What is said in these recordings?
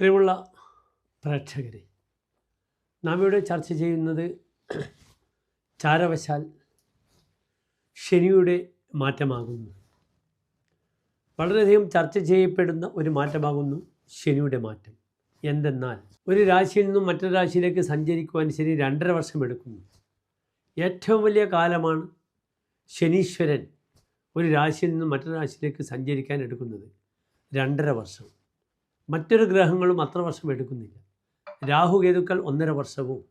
പ്രിയമുള്ള പ്രേക്ഷകരെ. നാം ഇവിടെ ചർച്ച ചെയ്യുന്നത് ചാരവശാൽ ശനിയുടെ മാറ്റമാകുന്നു. വളരെയധികം ചർച്ച ചെയ്യപ്പെടുന്ന ഒരു മാറ്റമാകുന്നു ശനിയുടെ മാറ്റം. എന്തെന്നാൽ ഒരു രാശിയിൽ നിന്നും മറ്റൊരു രാശിയിലേക്ക് സഞ്ചരിക്കുവാൻ ശനി രണ്ടര വർഷം എടുക്കുന്നു. ഏറ്റവും വലിയ കാലമാണ് ശനീശ്വരൻ ഒരു രാശിയിൽ നിന്നും മറ്റൊരു രാശിയിലേക്ക് സഞ്ചരിക്കാൻ എടുക്കുന്നത് രണ്ടര വർഷം. മറ്റൊരു ഗ്രഹങ്ങളും അത്ര വർഷം എടുക്കുന്നില്ല. രാഹുകേതുക്കൾ ഒന്നര വർഷവും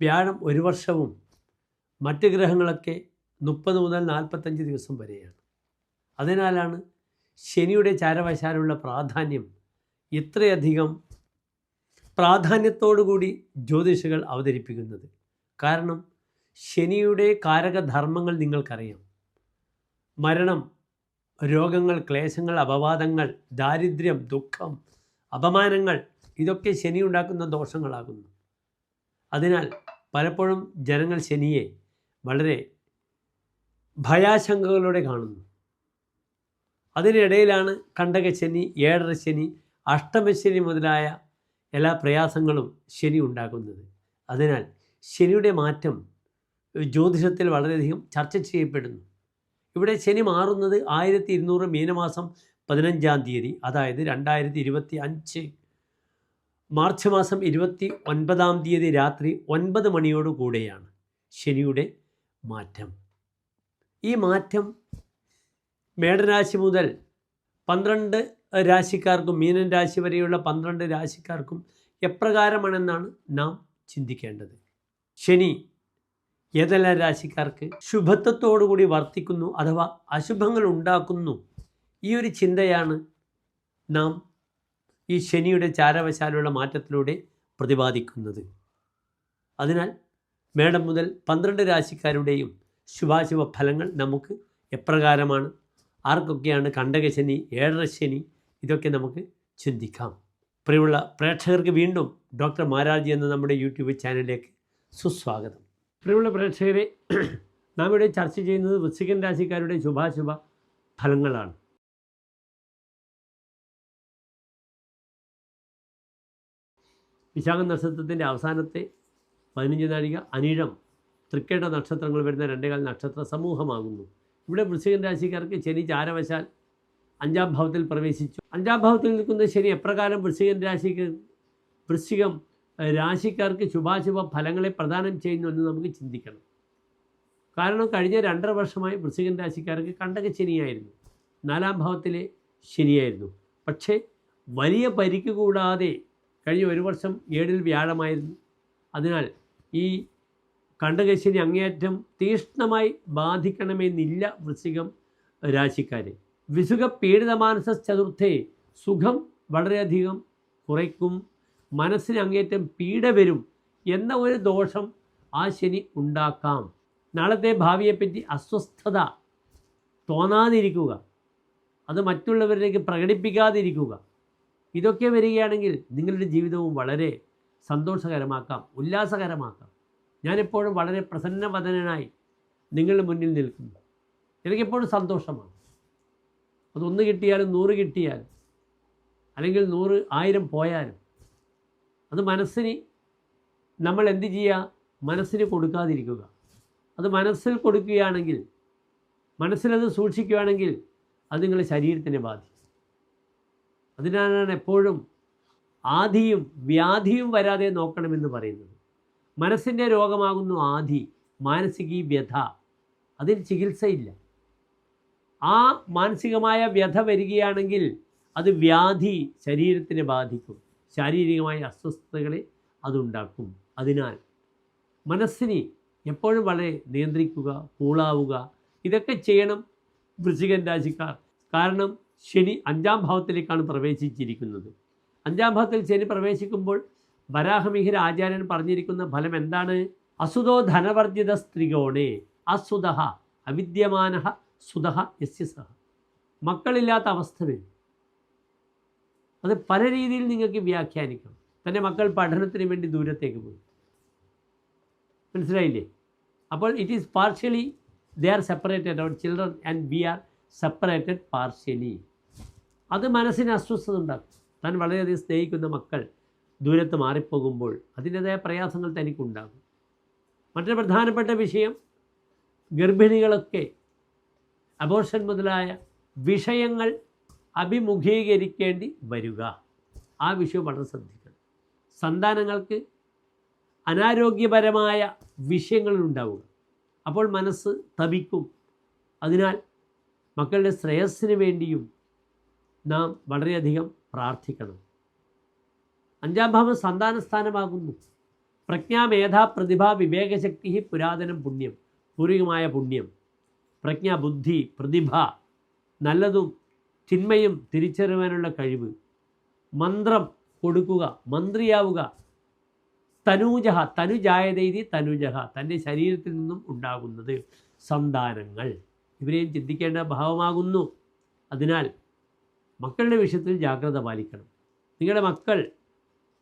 വ്യാഴം ഒരു വർഷവും മറ്റ് ഗ്രഹങ്ങളൊക്കെ മുപ്പത് മുതൽ നാൽപ്പത്തഞ്ച് ദിവസം വരെയാണ്. അതിനാലാണ് ശനിയുടെ ചാരവശാലുള്ള പ്രാധാന്യം ഇത്രയധികം പ്രാധാന്യത്തോടുകൂടി ജ്യോതിഷികൾ അവതരിപ്പിക്കുന്നത്. കാരണം ശനിയുടെ കാരകധർമ്മങ്ങൾ നിങ്ങൾക്കറിയാം. മരണം രോഗങ്ങൾ ക്ലേശങ്ങൾ അപവാദങ്ങൾ ദാരിദ്ര്യം ദുഃഖം അപമാനങ്ങൾ ഇതൊക്കെ ശനി ഉണ്ടാക്കുന്ന ദോഷങ്ങളാകുന്നു. അതിനാൽ പലപ്പോഴും ജനങ്ങൾ ശനിയെ വളരെ ഭയാശങ്കകളോടെ കാണുന്നു. അതിനിടയിലാണ് കണ്ടകശനി ഏഴര ശനി അഷ്ടമശനി മുതലായ എല്ലാ പ്രയാസങ്ങളും ശനി ഉണ്ടാക്കുന്നത്. അതിനാൽ ശനിയുടെ മാറ്റം ജ്യോതിഷത്തിൽ വളരെയധികം ചർച്ച ചെയ്യപ്പെടുന്നു. ഇവിടെ ശനി മാറുന്നത് ആയിരത്തി ഇരുന്നൂറ് മീനമാസം പതിനഞ്ചാം തീയതി അതായത് രണ്ടായിരത്തി ഇരുപത്തി അഞ്ച് മാർച്ച് മാസം ഇരുപത്തി ഒൻപതാം തീയതി രാത്രി ഒൻപത് മണിയോട് കൂടെയാണ് ശനിയുടെ മാറ്റം. ഈ മാറ്റം മേടരാശി മുതൽ പന്ത്രണ്ട് രാശിക്കാർക്കും മീനൻ രാശി വരെയുള്ള പന്ത്രണ്ട് രാശിക്കാർക്കും എപ്രകാരമാണെന്നാണ് നാം ചിന്തിക്കേണ്ടത്. ശനി ഏതെല്ലാം രാശിക്കാർക്ക് ശുഭത്വത്തോടുകൂടി വർത്തിക്കുന്നു അഥവാ അശുഭങ്ങൾ ഉണ്ടാക്കുന്നു? ഈ ഒരു ചിന്തയാണ് നാം ഈ ശനിയുടെ ചാരവശാലുള്ള മാറ്റത്തിലൂടെ പ്രതിപാദിക്കുന്നത്. അതിനാൽ മേടം മുതൽ പന്ത്രണ്ട് രാശിക്കാരുടെയും ശുഭാശുഭ ഫലങ്ങൾ നമുക്ക് എപ്രകാരമാണ്? ആർക്കൊക്കെയാണ് കണ്ടകശനി ഏഴര ശനി ഇതൊക്കെ നമുക്ക് ചിന്തിക്കാം. പ്രിയമുള്ള പ്രേക്ഷകർക്ക് വീണ്ടും ഡോക്ടർ മാരാജി എന്ന നമ്മുടെ യൂട്യൂബ് ചാനലിലേക്ക് സുസ്വാഗതം. പ്രിയമുള്ള പ്രേക്ഷകരെ നാം ഇവിടെ ചർച്ച ചെയ്യുന്നത് വൃശ്ചികൻ രാശിക്കാരുടെ ശുഭാശുഭ ഫലങ്ങളാണ്. വിശാഖ നക്ഷത്രത്തിന്റെ അവസാനത്തെ പതിനഞ്ച് നാഴിക അനിഴം തൃക്കേട നക്ഷത്രങ്ങൾ വരുന്ന രണ്ടേകാൽ നക്ഷത്ര സമൂഹമാകുന്നു. ഇവിടെ വൃശ്ചികൻ രാശിക്കാർക്ക് ശനി ചാരവശാൽ അഞ്ചാം ഭാവത്തിൽ പ്രവേശിച്ചു. അഞ്ചാം ഭാവത്തിൽ നിൽക്കുന്ന ശനി എപ്രകാരം വൃശ്ചികൻ രാശിക്ക് വൃശ്ചികം രാശിക്കാർക്ക് ശുഭാശുഭ ഫലങ്ങളെ പ്രദാനം ചെയ്യുന്നു എന്ന് നമുക്ക് ചിന്തിക്കണം. കാരണം കഴിഞ്ഞ രണ്ടര വർഷമായി വൃശ്ചികൻ രാശിക്കാർക്ക് കണ്ടക ശനിയായിരുന്നു. നാലാം ഭാവത്തിലെ ശനിയായിരുന്നു. പക്ഷേ വലിയ പരിക്ക് കൂടാതെ കഴിഞ്ഞ ഒരു വർഷം ഏഴിൽ വ്യാഴമായിരുന്നു. അതിനാൽ ഈ കണ്ടകശനി അങ്ങേയറ്റം തീഷ്ണമായി ബാധിക്കണമെന്നില്ല വൃശ്ചികം രാശിക്കാരെ. വിസുഖ പീഡിതമാനസ ചതുർത്ഥേ സുഖം വളരെയധികം കുറയ്ക്കും. മനസ്സിന് അങ്ങേറ്റം പീഡ വരും എന്ന ഒരു ദോഷം ആ ശനി ഉണ്ടാക്കാം. നാളത്തെ ഭാവിയെപ്പറ്റി അസ്വസ്ഥത തോന്നാതിരിക്കുക. അത് മറ്റുള്ളവരിലേക്ക് പ്രകടിപ്പിക്കാതിരിക്കുക. ഇതൊക്കെ വരികയാണെങ്കിൽ നിങ്ങളുടെ ജീവിതവും വളരെ സന്തോഷകരമാക്കാം ഉല്ലാസകരമാക്കാം. ഞാനെപ്പോഴും വളരെ പ്രസന്നവദനായി നിങ്ങളുടെ മുന്നിൽ നിൽക്കുന്നു. എനിക്കെപ്പോഴും സന്തോഷമാണ്. അതൊന്ന് കിട്ടിയാലും നൂറ് കിട്ടിയാലും അല്ലെങ്കിൽ നൂറ് ആയിരം പോയാലും അത് മനസ്സിന് നമ്മൾ എന്ത് ചെയ്യുക? മനസ്സിന് കൊടുക്കാതിരിക്കുക. അത് മനസ്സിൽ കൊടുക്കുകയാണെങ്കിൽ മനസ്സിലത് സൂക്ഷിക്കുകയാണെങ്കിൽ അത് നിങ്ങളുടെ ശരീരത്തിനെ ബാധിക്കും. അതിനാലാണ് എപ്പോഴും ആധിയും വ്യാധിയും വരാതെ നോക്കണമെന്ന് പറയുന്നത്. മനസ്സിന്റെ രോഗമാകുന്നു ആധി മാനസിക വ്യഥ. അതിന് ചികിത്സയില്ല. ആ മാനസികമായ വ്യഥ വരികയാണെങ്കിൽ അത് വ്യാധി ശരീരത്തിനെ ബാധിക്കും. ശാരീരികമായ അസ്വസ്ഥതകളെ അതുണ്ടാക്കും. അതിനാൽ മനസ്സിനെ എപ്പോഴും വളരെ നിയന്ത്രിക്കുക കൂളാവുക. ഇതൊക്കെ ചെയ്യണം വൃശ്ചികൻ രാശിക്കാർ. കാരണം ശനി അഞ്ചാം ഭാവത്തിലേക്കാണ് പ്രവേശിച്ചിരിക്കുന്നത്. അഞ്ചാം ഭാവത്തിൽ ശനി പ്രവേശിക്കുമ്പോൾ വരാഹമിഹിര ആചാര്യൻ പറഞ്ഞിരിക്കുന്ന ഫലം എന്താണ്? അസുതോ ധനവർജിത സ്ത്രീകോണേ അസുതഹ അവിദ്യമാന സുതഹ യസ്യസഹ. മക്കളില്ലാത്ത അവസ്ഥ വരും. അത് പല രീതിയിൽ നിങ്ങൾക്ക് വ്യാഖ്യാനിക്കാം. തന്റെ മക്കൾ പഠനത്തിന് വേണ്ടി ദൂരത്തേക്ക് പോയി. മനസ്സിലായില്ലേ? അപ്പോൾ it is partially they are separated our children and we are separated partially അത് മനസ്സിന് അസ്വസ്ഥത ഉണ്ടാക്കും. താൻ വളരെയധികം സ്നേഹിക്കുന്ന മക്കൾ ദൂരത്ത് മാറിപ്പോകുമ്പോൾ അതിന്റേതായ പ്രയാസങ്ങൾ തനിക്കുണ്ടാകും. മറ്റൊരു പ്രധാനപ്പെട്ട വിഷയം ഗർഭിണികളൊക്കെ അബോർഷൻ മുതലായ വിഷയങ്ങൾ അഭിമുഖീകരിക്കേണ്ടി വരിക. ആ വിഷയം വളരെ ശ്രദ്ധിക്കണം. സന്താനങ്ങൾക്ക് അനാരോഗ്യപരമായ വിഷയങ്ങളുണ്ടാവുക അപ്പോൾ മനസ്സ് തപിക്കും അതിനാൽ മക്കളുടെ ശ്രേയസ്സിന് വേണ്ടിയും നാം വളരെയധികം പ്രാർത്ഥിക്കണം. അഞ്ചാം ഭാവം സന്താന സ്ഥാനമാകുന്നു പ്രജ്ഞാ മേധാ പ്രതിഭ വിവേകശക്തി പുരാതനം പുണ്യം. പൂർവികമായ പുണ്യം. പ്രജ്ഞാ ബുദ്ധി പ്രതിഭ. നല്ലതും തിന്മയും തിരിച്ചറിവാനുള്ള കഴിവ്. മന്ത്രം കൊടുക്കുക മന്ത്രിയാവുക. തനൂജഹ തനുജായതൈതി തനുജഹ തന്റെ ശരീരത്തിൽ നിന്നും ഉണ്ടാകുന്നത് സന്താനങ്ങൾ. ഇവരെയും ചിന്തിക്കേണ്ട ഭാവമാകുന്നു. അതിനാൽ മക്കളുടെ വിഷയത്തിൽ ജാഗ്രത പാലിക്കണം. നിങ്ങളുടെ മക്കൾ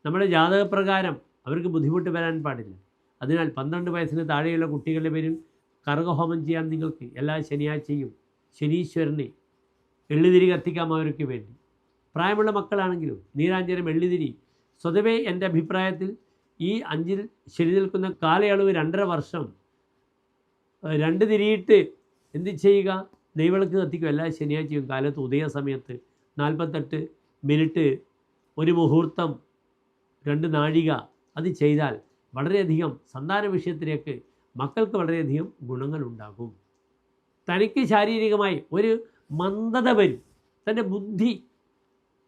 നമ്മുടെ ജാതകപ്രകാരം അവർക്ക് ബുദ്ധിമുട്ട് വരാൻ പാടില്ല. അതിനാൽ പന്ത്രണ്ട് വയസ്സിന് താഴെയുള്ള കുട്ടികളുടെ പേരിൽ കർഗഹോമം ചെയ്യാൻ നിങ്ങൾക്ക് എല്ലാ ശനിയാഴ്ചയും ശനീശ്വരനെ എള്ളുതിരി കത്തിക്കാം അവർക്ക് വേണ്ടി. പ്രായമുള്ള മക്കളാണെങ്കിലും നീരാഞ്ജനം എള്ളുതിരി. സ്വതവേ എന്റെ അഭിപ്രായത്തിൽ ഈ അഞ്ചിൽ ശരി നിൽക്കുന്ന കാലയളവ് രണ്ടര വർഷം രണ്ട് തിരിയിട്ട് എന്ത് ചെയ്യുക? നെയ്വിളക്ക് കത്തിക്കും. എല്ലാ ശനിയാഴ്ചയും കാലത്ത് ഉദയ സമയത്ത് നാൽപ്പത്തെട്ട് മിനിറ്റ് ഒരു മുഹൂർത്തം രണ്ട് നാഴിക അത് ചെയ്താൽ വളരെയധികം സന്താന വിഷയത്തിലേക്ക് മക്കൾക്ക് വളരെയധികം ഗുണങ്ങളുണ്ടാകും. തനിക്ക് ശാരീരികമായി ഒരു മന്ദത വരും തന്റെ ബുദ്ധി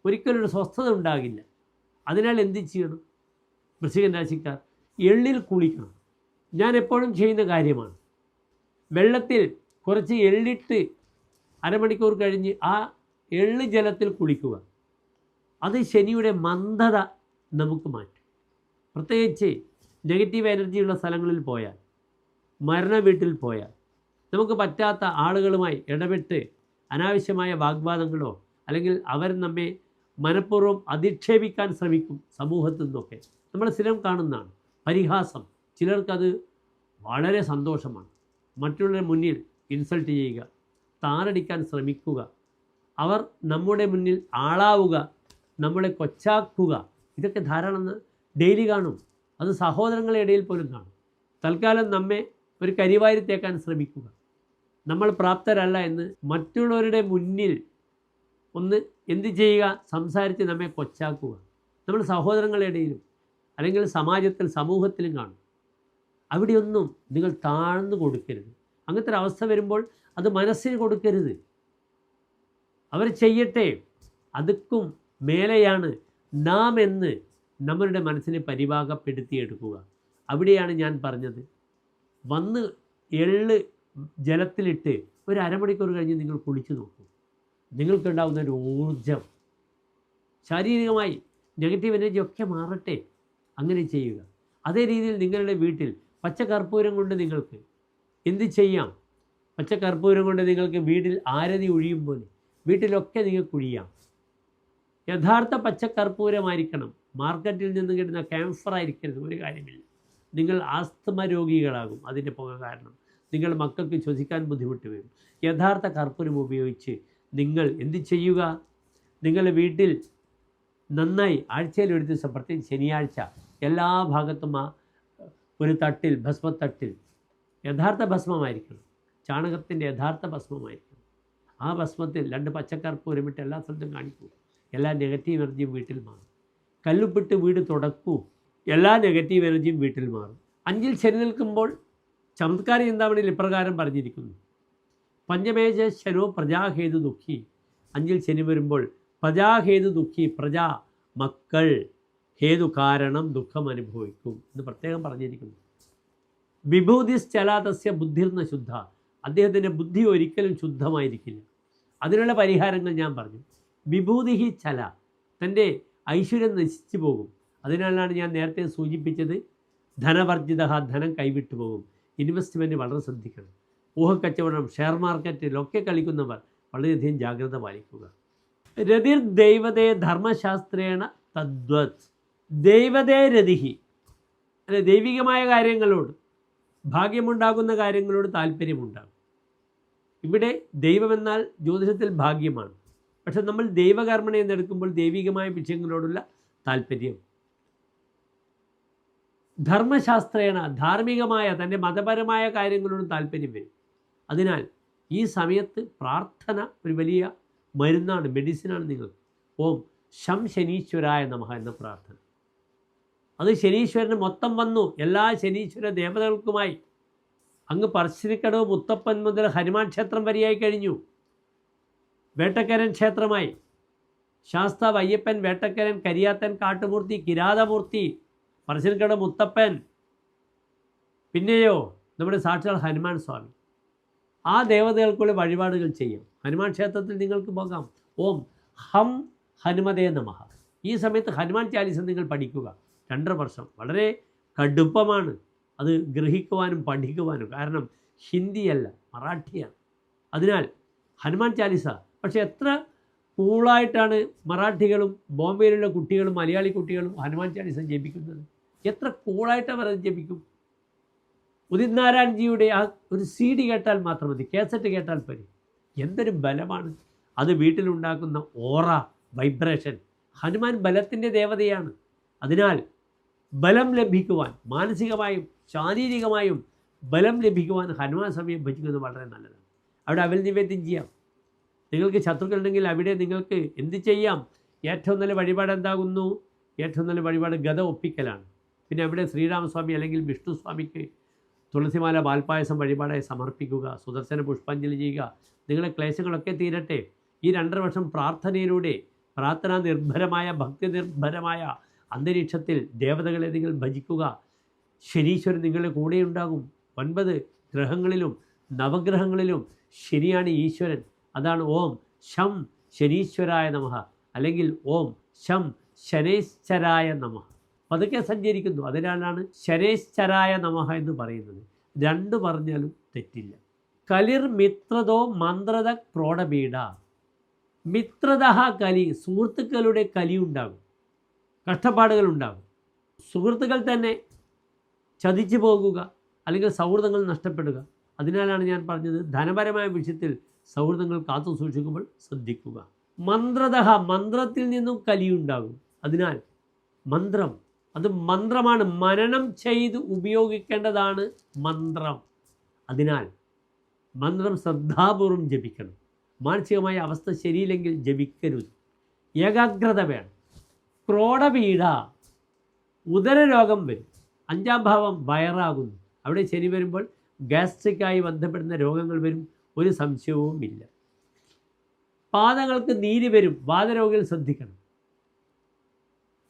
ഒരിക്കലും ഒരു സ്വസ്ഥത ഉണ്ടാകില്ല. അതിനാൽ എന്ത് ചെയ്യണം? വൃശ്ചികൻ രാശിക്കാർ എള്ളിൽ കുളിക്കണം. ഞാൻ എപ്പോഴും ചെയ്യുന്ന കാര്യമാണ്. വെള്ളത്തിൽ കുറച്ച് എള്ളിട്ട് അരമണിക്കൂർ കഴിഞ്ഞ് ആ എള്ള് ജലത്തിൽ കുളിക്കുക. അത് ശനിയുടെ മന്ദത നമുക്ക് മാറ്റും. പ്രത്യേകിച്ച് നെഗറ്റീവ് എനർജിയുള്ള സ്ഥലങ്ങളിൽ പോയാൽ മരണ വീട്ടിൽ പോയാൽ നമുക്ക് പറ്റാത്ത ആളുകളുമായി ഇടപെട്ട് അനാവശ്യമായ വാഗ്വാദങ്ങളോ അല്ലെങ്കിൽ അവർ നമ്മെ മനഃപൂർവം അധിക്ഷേപിക്കാൻ ശ്രമിക്കും സമൂഹത്തിൽ നിന്നൊക്കെ. നമ്മൾ സ്ഥിരം കാണുന്നതാണ് പരിഹാസം. ചിലർക്കത് വളരെ സന്തോഷമാണ്. മറ്റുള്ളവരുടെ മുന്നിൽ ഇൻസൾട്ട് ചെയ്യുക താറടിക്കാൻ ശ്രമിക്കുക അവർ നമ്മുടെ മുന്നിൽ ആളാവുക നമ്മളെ കൊച്ചാക്കുക ഇതൊക്കെ ധാരാളം ഡെയിലി കാണും. അത് സഹോദരങ്ങളുടെ ഇടയിൽ പോലും കാണും. തൽക്കാലം നമ്മെ ഒരു കരിവാരി തേക്കാൻ ശ്രമിക്കുക. നമ്മൾ പ്രാപ്തരല്ല എന്ന് മറ്റുള്ളവരുടെ മുന്നിൽ ഒന്ന് എന്ത് ചെയ്യുക? സംസാരിച്ച് നമ്മെ കൊച്ചാക്കുക. നമ്മൾ സഹോദരങ്ങളുടെ ഇടയിലും അല്ലെങ്കിൽ സമാജത്തിൽ സമൂഹത്തിലും കാണും. അവിടെയൊന്നും നിങ്ങൾ താഴ്ന്നു കൊടുക്കരുത്. അങ്ങനത്തെ ഒരു അവസ്ഥ വരുമ്പോൾ അത് മനസ്സിന് കൊടുക്കരുത്. അവർ ചെയ്യട്ടെ. അതുക്കും മേലെയാണ് നാം എന്ന് നമ്മളുടെ മനസ്സിനെ പരിഭാഗപ്പെടുത്തിയെടുക്കുക അവിടെയാണ് ഞാൻ പറഞ്ഞത്. വന്ന് എള്ള് ജലത്തിലിട്ട് ഒരു അരമണിക്കൂർ കഴിഞ്ഞ് നിങ്ങൾ കുളിച്ച് നോക്കൂ. നിങ്ങൾക്കുണ്ടാകുന്ന ഒരു ഊർജം ശാരീരികമായി നെഗറ്റീവ് എനർജി ഒക്കെ മാറട്ടെ. അങ്ങനെ ചെയ്യുക. അതേ രീതിയിൽ നിങ്ങളുടെ വീട്ടിൽ പച്ച കർപ്പൂരം കൊണ്ട് നിങ്ങൾക്ക് എന്ത് ചെയ്യാം? പച്ച കർപ്പൂരം കൊണ്ട് നിങ്ങൾക്ക് വീട്ടിൽ ആരതി ഒഴിയും പോലെ വീട്ടിലൊക്കെ നിങ്ങൾക്ക് ഒഴിയാം യഥാർത്ഥ പച്ച കർപ്പൂരമായിരിക്കണം മാർക്കറ്റിൽ നിന്ന് കിട്ടുന്ന ക്യാൻസർ ആയിരിക്കരുത് ഒരു കാര്യമില്ല. നിങ്ങൾ ആസ്തമ രോഗികളാകും അതിന്റെ പുക കാരണം. നിങ്ങൾ മക്കൾക്ക് ശ്വസിക്കാൻ ബുദ്ധിമുട്ട് വരും. യഥാർത്ഥ കർപ്പൂരം ഉപയോഗിച്ച് നിങ്ങൾ എന്ത് ചെയ്യുക? നിങ്ങളുടെ വീട്ടിൽ നന്നായി ആഴ്ചയിൽ ഒരു ദിവസം പ്രത്യേകിച്ച് ശനിയാഴ്ച എല്ലാ ഭാഗത്തും ആ ഒരു തട്ടിൽ ഭസ്മത്തട്ടിൽ യഥാർത്ഥ ഭസ്മമായിരിക്കണം. ചാണകത്തിന്റെ യഥാർത്ഥ ഭസ്മമായിരിക്കണം. ആ ഭസ്മത്തിൽ രണ്ട് പച്ചക്കർപ്പൂരമിട്ട് എല്ലാ സ്ഥലത്തും കാണിക്കൂ. എല്ലാ നെഗറ്റീവ് എനർജിയും വീട്ടിൽ മാറും. കല്ലുപ്പിട്ട് വീട് തുടക്കൂ. എല്ലാ നെഗറ്റീവ് എനർജിയും വീട്ടിൽ മാറും. അഞ്ചിൽ ശരി നിൽക്കുമ്പോൾ ചമത്കാര ചിന്താമണിയിൽ ഇപ്രകാരം പറഞ്ഞിരിക്കുന്നു. പഞ്ചമേജ ശനോ പ്രജാഹേതു ദുഃഖി. അഞ്ചിൽ ശനി വരുമ്പോൾ പ്രജാഹേതു ദുഃഖി പ്രജ മക്കൾ ഹേതു കാരണം ദുഃഖം അനുഭവിക്കും എന്ന് പ്രത്യേകം പറഞ്ഞിരിക്കുന്നു. വിഭൂതിശ്ചലാതസ്യ ബുദ്ധിർന്ന ശുദ്ധ. അദ്ദേഹത്തിന്റെ ബുദ്ധി ഒരിക്കലും ശുദ്ധമായിരിക്കില്ല. അതിനുള്ള പരിഹാരങ്ങൾ ഞാൻ പറഞ്ഞു. വിഭൂതി ചല. തന്റെ ഐശ്വര്യം നശിച്ചു പോകും. അതിനാലാണ് ഞാൻ നേരത്തെ സൂചിപ്പിച്ചത് ധനവർജിത ധനം കൈവിട്ടു പോകും. ഇൻവെസ്റ്റ്മെന്റ് വളരെ ശ്രദ്ധിക്കണം. ഊഹക്കച്ചവടം ഷെയർ മാർക്കറ്റിലൊക്കെ കളിക്കുന്നവർ വളരെയധികം ജാഗ്രത പാലിക്കുക. രതിർ ദൈവതേ ധർമ്മശാസ്ത്രേണ തദ്വത്. ദൈവതേ രതിഹി. അല്ലെ ദൈവികമായ കാര്യങ്ങളോട് ഭാഗ്യമുണ്ടാകുന്ന കാര്യങ്ങളോട് താല്പര്യമുണ്ടാകും. ഇവിടെ ദൈവമെന്നാൽ ജ്യോതിഷത്തിൽ ഭാഗ്യമാണ്. പക്ഷെ നമ്മൾ ദൈവകർമ്മണ എന്നെടുക്കുമ്പോൾ ദൈവികമായ വിഷയങ്ങളോടുള്ള താല്പര്യം ധർമ്മശാസ്ത്രേണ ധാർമ്മികമായ തന്റെ മതപരമായ കാര്യങ്ങളോടും താല്പര്യം വരും. അതിനാൽ ഈ സമയത്ത് പ്രാർത്ഥന ഒരു വലിയ മരുന്നാണ് മെഡിസിനാണ് നിങ്ങൾ ഓം ശം ശനീശ്വരായ നമഃ എന്ന പ്രാർത്ഥന. അത് ശനീശ്വരന് മൊത്തം വന്നു. എല്ലാ ശനീശ്വര ദേവതകൾക്കുമായി അങ്ങ് പറശ്ശിനിക്കടവ് മുത്തപ്പൻ മുതൽ ഹനുമാൻ ക്ഷേത്രം വരെയായി കഴിഞ്ഞു. വേട്ടക്കരൻ ക്ഷേത്രമായി. ശാസ്താവ് വയ്യപ്പൻ വേട്ടക്കരൻ കരിയാത്തൻ കാട്ടുമൂർത്തി കിരാതമൂർത്തി പറശ്ശിനിക്കടവ് മുത്തപ്പൻ. പിന്നെയോ നമ്മുടെ സാക്ഷാൽ ഹനുമാൻ സ്വാമി. ആ ദേവതകൾക്കുള്ള വഴിപാടുകൾ ചെയ്യാം. ഹനുമാൻ ക്ഷേത്രത്തിൽ നിങ്ങൾക്ക് പോകാം. ഓം ഹം ഹനുമതേ നമഹ ഈ സമയത്ത് ഹനുമാൻ ചാലിസ നിങ്ങൾ പഠിക്കുക. രണ്ടര വർഷം. വളരെ കടുപ്പമാണ്. അത് ഗ്രഹിക്കുവാനും പഠിക്കുവാനും. കാരണം ഹിന്ദിയല്ല മറാഠിയാണ്. അതിനാൽ ഹനുമാൻ ചാലിസ. പക്ഷേ എത്ര കൂളായിട്ടാണ് മറാഠികളും ബോംബെയിലുള്ള കുട്ടികളും മലയാളി കുട്ടികളും ഹനുമാൻ ചാലിസ ജപിക്കുന്നത്? എത്ര കൂളായിട്ട് അവർ ജപിക്കും? ഉദിത് നാരായൺജിയുടെ ആ ഒരു സി ഡി കേട്ടാൽ മാത്രം മതി കേസറ്റ് കേട്ടാൽ പരി എന്തൊരു ബലമാണ്. അത് വീട്ടിലുണ്ടാക്കുന്ന ഓറ വൈബ്രേഷൻ ഹനുമാൻ ബലത്തിന്റെ ദേവതയാണ്. അതിനാൽ ബലം ലഭിക്കുവാൻ മാനസികമായും ശാരീരികമായും ബലം ലഭിക്കുവാൻ ഹനുമാൻ സമയം ഭജിക്കുന്നത് വളരെ നല്ലതാണ്. അവിടെ അവൽ നിവേദ്യം ചെയ്യാം. നിങ്ങൾക്ക് ശത്രുക്കളുണ്ടെങ്കിൽ അവിടെ നിങ്ങൾക്ക് എന്ത് ചെയ്യാം? ഏറ്റവും നല്ല വഴിപാട് എന്താകുന്നു? ഏറ്റവും നല്ല വഴിപാട് ഗത ഒപ്പിക്കലാണ്. പിന്നെ അവിടെ ശ്രീരാമസ്വാമി അല്ലെങ്കിൽ വിഷ്ണുസ്വാമിക്ക് തുളസിമാല പാൽപ്പായസം വഴിപാടായി സമർപ്പിക്കുക സുദർശന പുഷ്പാഞ്ജലി ചെയ്യുക നിങ്ങളുടെ ക്ലേശങ്ങളൊക്കെ തീരട്ടെ. ഈ രണ്ടര വർഷം പ്രാർത്ഥനയിലൂടെ പ്രാർത്ഥനാ നിർഭരമായ ഭക്തി നിർഭരമായ അന്തരീക്ഷത്തിൽ ദേവതകളെ നിങ്ങൾ ഭജിക്കുക. ശനീശ്വരൻ നിങ്ങളുടെ കൂടെ ഉണ്ടാകും ഒൻപത് ഗ്രഹങ്ങളിലും നവഗ്രഹങ്ങളിലും ശനിയാണ് ഈശ്വരൻ. അതാണ് ഓം ശം ശനീശ്വരായ നമഃ അല്ലെങ്കിൽ ഓം ശം ശനേശ്വരായ നമഃ. പതുക്കെ സഞ്ചരിക്കുന്നു. അതിനാലാണ് ശരേശ്ചരായ നമഹ എന്ന് പറയുന്നത്. രണ്ട് പറഞ്ഞാലും തെറ്റില്ല. കലിർ മിത്രതോ മന്ത്രത ക്രോഡപീഡ മിത്രത കലി സുഹൃത്തുക്കളുടെ കലി ഉണ്ടാകും. കഷ്ടപ്പാടുകൾ ഉണ്ടാകും. സുഹൃത്തുക്കൾ തന്നെ ചതിച്ചു പോകുക അല്ലെങ്കിൽ സൗഹൃദങ്ങൾ നഷ്ടപ്പെടുക. അതിനാലാണ് ഞാൻ പറഞ്ഞത് ധനപരമായ വിഷയത്തിൽ സൗഹൃദങ്ങൾ കാത്തു സൂക്ഷിക്കുമ്പോൾ ശ്രദ്ധിക്കുക. മന്ത്രതഹ മന്ത്രത്തിൽ നിന്നും കലിയുണ്ടാകും അതിനാൽ മന്ത്രം അത് മന്ത്രമാണ്. മനനം ചെയ്ത് ഉപയോഗിക്കേണ്ടതാണ് മന്ത്രം. അതിനാൽ മന്ത്രം ശ്രദ്ധാപൂർവം ജപിക്കണം. മാനസികമായ അവസ്ഥ ശരിയില്ലെങ്കിൽ ജപിക്കരുത്. ഏകാഗ്രത വേണം. ക്രോഡപീഡ ഉദരരോഗം വരും. അഞ്ചാം ഭാവം വയറാകുന്നു. അവിടെ ശനി വരുമ്പോൾ ഗ്യാസ്ട്രിക്കായി ബന്ധപ്പെടുന്ന രോഗങ്ങൾ വരും. ഒരു സംശയവുമില്ല. പാദങ്ങൾക്ക് നീര് വരും. വാതരോഗികൾ ശ്രദ്ധിക്കണം.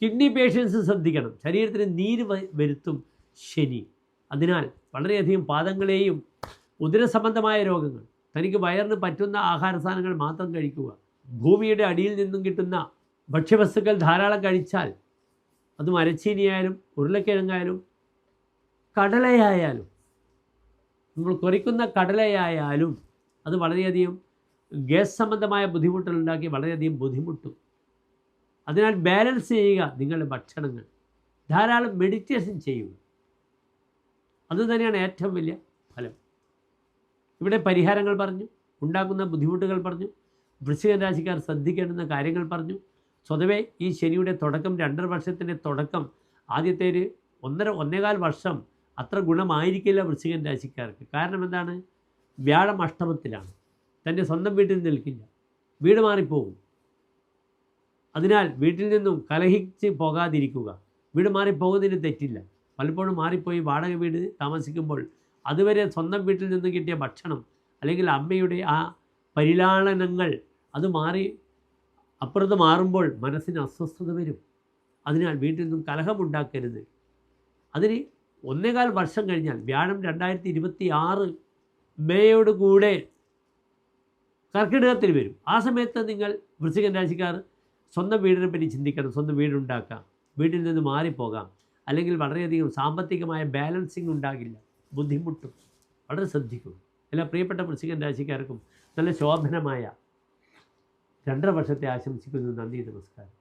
കിഡ്നി പേഷ്യൻസ് ശ്രദ്ധിക്കണം. ശരീരത്തിന് നീര് വരുത്തും ശനി. അതിനാൽ വളരെയധികം പാദങ്ങളെയും ഉദരസംബന്ധമായ രോഗങ്ങൾ തനിക്ക് വയറിന് പറ്റുന്ന ആഹാര സാധനങ്ങൾ മാത്രം കഴിക്കുക. ഭൂമിയുടെ അടിയിൽ നിന്നും കിട്ടുന്ന ഭക്ഷ്യവസ്തുക്കൾ ധാരാളം കഴിച്ചാൽ അത് മരച്ചീനിയായാലും ഉരുളക്കിഴങ്ങായാലും കടലയായാലും നമ്മൾ കുറിക്കുന്ന കടലയായാലും അത് വളരെയധികം ഗ്യാസ് സംബന്ധമായ ബുദ്ധിമുട്ടുകൾ ഉണ്ടാക്കി വളരെയധികം ബുദ്ധിമുട്ടും. അതിനാൽ ബാലൻസ് ചെയ്യുക നിങ്ങളുടെ ഭക്ഷണങ്ങൾ. ധാരാളം മെഡിറ്റേഷൻ ചെയ്യുക. അതുതന്നെയാണ് ഏറ്റവും വലിയ ഫലം. ഇവിടെ പരിഹാരങ്ങൾ പറഞ്ഞു ഉണ്ടാക്കുന്ന ബുദ്ധിമുട്ടുകൾ പറഞ്ഞു വൃശ്ചിക രാശിക്കാർ ശ്രദ്ധിക്കേണ്ടുന്ന കാര്യങ്ങൾ പറഞ്ഞു. സ്വതവേ ഈ ശനിയുടെ തുടക്കം രണ്ടര വർഷത്തിന്റെ തുടക്കം ആദ്യത്തെ ഒരു ഒന്നര ഒന്നേകാൽ വർഷം അത്ര ഗുണമായിരിക്കില്ല വൃശ്ചികൻ രാശിക്കാർക്ക്. കാരണം എന്താണ്? വ്യാഴം അഷ്ടമത്തിലാണ്. തന്റെ സ്വന്തം വീട്ടിൽ നിൽക്കില്ല. വീട് മാറിപ്പോകും. അതിനാൽ വീട്ടിൽ നിന്നും കലഹിച്ച് പോകാതിരിക്കുക. വീട് മാറിപ്പോകുന്നതിന് തെറ്റില്ല. പലപ്പോഴും മാറിപ്പോയി വാടക വീട് താമസിക്കുമ്പോൾ അതുവരെ സ്വന്തം വീട്ടിൽ നിന്നും കിട്ടിയ ഭക്ഷണം അല്ലെങ്കിൽ അമ്മയുടെ ആ പരിലാളനങ്ങൾ അത് മാറി അപ്പുറത്ത് മാറുമ്പോൾ മനസ്സിന് അസ്വസ്ഥത വരും. അതിനാൽ വീട്ടിൽ നിന്നും കലഹമുണ്ടാക്കരുത്. അതിന് ഒന്നേകാൽ വർഷം കഴിഞ്ഞാൽ വ്യാഴം രണ്ടായിരത്തി ഇരുപത്തി ആറ് മേയോട് കൂടെ കർക്കിടകത്തിൽ വരും. ആ സമയത്ത് നിങ്ങൾ വൃശ്ചികൻ രാശിക്കാർ സ്വന്തം വീടിനെ പറ്റി ചിന്തിക്കണം സ്വന്തം വീടുണ്ടാക്കാം വീട്ടിൽ നിന്ന് മാറിപ്പോകാം. അല്ലെങ്കിൽ വളരെയധികം സാമ്പത്തികമായ ബാലൻസിങ് ഉണ്ടാകില്ല. ബുദ്ധിമുട്ടും. വളരെ ശ്രദ്ധിക്കും. എല്ലാ പ്രിയപ്പെട്ട വൃശ്ചികൻ രാശിക്കാർക്കും നല്ല ശോഭനമായ രണ്ടര വർഷത്തെ ആശംസിക്കുന്നു. നന്ദി നമസ്കാരം.